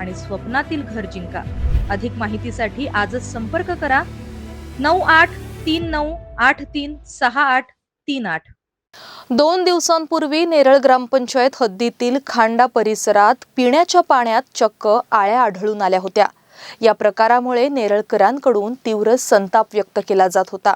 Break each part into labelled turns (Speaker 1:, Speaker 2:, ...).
Speaker 1: आणि स्वप्नातील घर जिंका. अधिक माहितीसाठी आजच संपर्क करा. नऊ आठ तीन नऊ आठ तीन सहा आठ तीन आठ.
Speaker 2: दोन दिवसांपूर्वी नेरळ ग्रामपंचायत हद्दीतील खांडा परिसरात पिण्याच्या पाण्यात चक्क आळ्या आढळून आल्या होत्या. या प्रकारामुळे नेरळकरांकडून तीव्र संताप व्यक्त केला जात होता.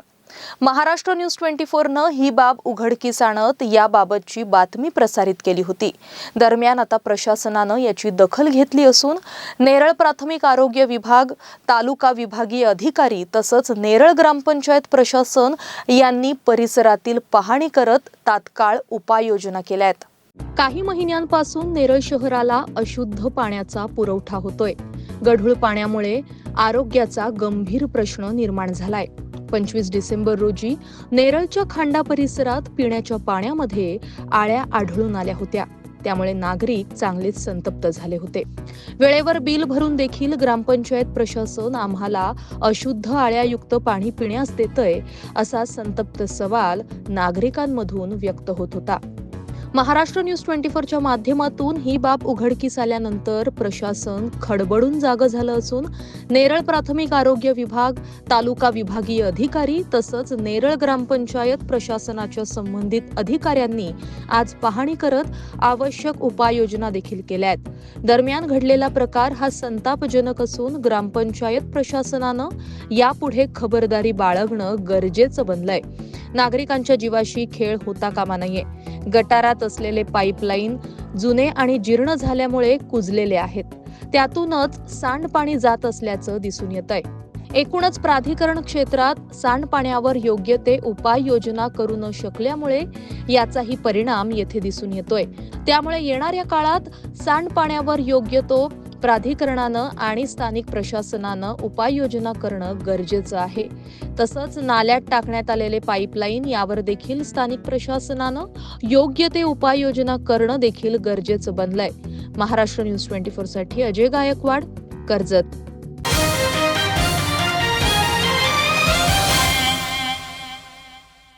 Speaker 2: महाराष्ट्र न्यूज ट्वेंटी फोरनं ही बाब उघडकीस आणत याबाबतची बातमी प्रसारित केली होती. दरम्यान आता प्रशासनानं याची दखल घेतली असून नेरळ प्राथमिक आरोग्य विभाग तालुका विभागीय अधिकारी तसंच नेरळ ग्रामपंचायत प्रशासन यांनी परिसरातील पाहणी करत तात्काळ उपाययोजना केल्या आहेत काही महिन्यांपासून नेरळ शहराला अशुद्ध पाण्याचा पुरवठा होतोय. गढूळ पाण्यामुळे आरोग्याचा गंभीर प्रश्न निर्माण झालाय. पंचवीस डिसेंबर रोजी नेरळच्या खांडा परिसरात पिण्याच्या पाण्यामध्ये आळ्या आढळून आल्या होत्या. त्यामुळे नागरिक चांगलेच संतप्त झाले होते. वेळेवर बिल भरून देखील ग्रामपंचायत प्रशासन आम्हाला अशुद्ध आळ्यायुक्त पाणी पिण्यास देतय असा संतप्त सवाल नागरिकांमधून व्यक्त होत होता. महाराष्ट्र न्यूज ट्वेंटी फोरच्या माध्यमातून ही बाब उघडकीस आल्यानंतर प्रशासन खडबडून जागं झालं असून नेरळ प्राथमिक आरोग्य विभाग तालुका विभागीय अधिकारी तसंच नेरळ ग्रामपंचायत प्रशासनाच्या संबंधित अधिकाऱ्यांनी आज पाहणी करत आवश्यक उपाययोजना देखील केल्या आहेत. दरम्यान घडलेला प्रकार हा संतापजनक असून ग्रामपंचायत प्रशासनानं यापुढे खबरदारी बाळगणं गरजेचं बनलंय. नागरिकांच्या जीवाशी खेळ होता कामा नये. गटारात असलेले पाईपलाईन जुने आणि जीर्ण झाल्यामुळे कुजलेले आहेत. त्यातूनच सांडपाणी जात असल्याचं दिसून येत आहे एकूणच प्राधिकरण क्षेत्रात सांडपाण्यावर योग्य ते उपाययोजना करू न शकल्यामुळे याचाही परिणाम येथे दिसून येतोय. त्यामुळे येणाऱ्या काळात सांडपाण्यावर योग्य तो प्राधिकरणानं आणि स्थानिक प्रशासनानं उपाययोजना करणं गरजेचं आहे. तसंच नाल्यात टाकण्यात आलेले पाईपलाईन यावर देखील स्थानिक प्रशासनानं योग्य ते उपाययोजना करणं देखील गरजेचं बनलंय. महाराष्ट्र न्यूज ट्वेंटी फोरसाठी अजय गायकवाड कर्जत.